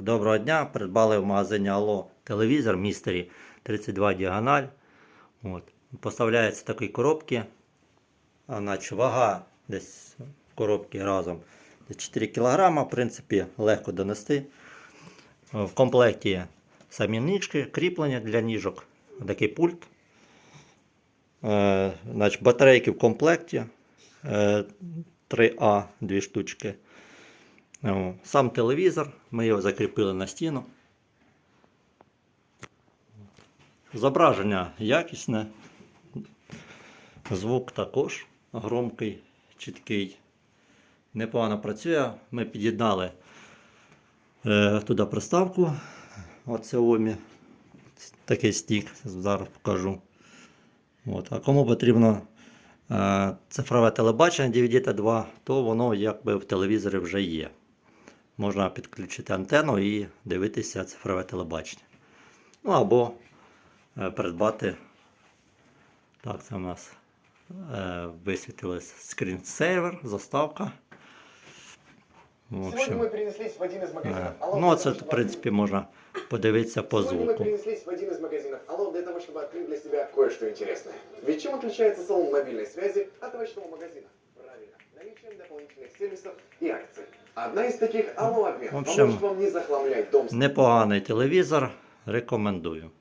Доброго дня. Придбали в магазині Алло телевізор містері 32 діагональ. От. Поставляється в такій коробці. Значить, вага десь в коробці разом десь 4 кг. В принципі, легко донести. В комплекті самі ніжки, кріплення для ніжок. Такий пульт. Е, значить, батарейки в комплекті. Е, 3А, дві штучки. Сам телевізор, ми його закріпили на стіну. Зображення якісне. Звук також громкий, чіткий. Непогано працює. Ми під'єднали е, туди приставку. Оце омі. Такий стік, зараз покажу. От. А кому потрібно е, цифрове телебачення DVD та 2, то воно якби в телевізорі вже є Можна підключити антенну і дивитися цифрове телебачення. Ну або е, придбати. Так, це у нас е, висвітилось скрінсейвер, заставка. В Сегодня общем, мы перенеслись в один из магазинов. е, Алло, ну для це, того, в чтобы принципі, можна подивитися по Сегодня мы звуку. перенеслись в один из магазинов Алло для того, чтобы открыть для себя кое-что интересное. Ведь чем отличается салон мобильной связи от овощного магазина? Правильно, наличием и акций. Одна из таких обмен В общем, поможет вам не захламлять дом Непоганий телевізор, рекомендую.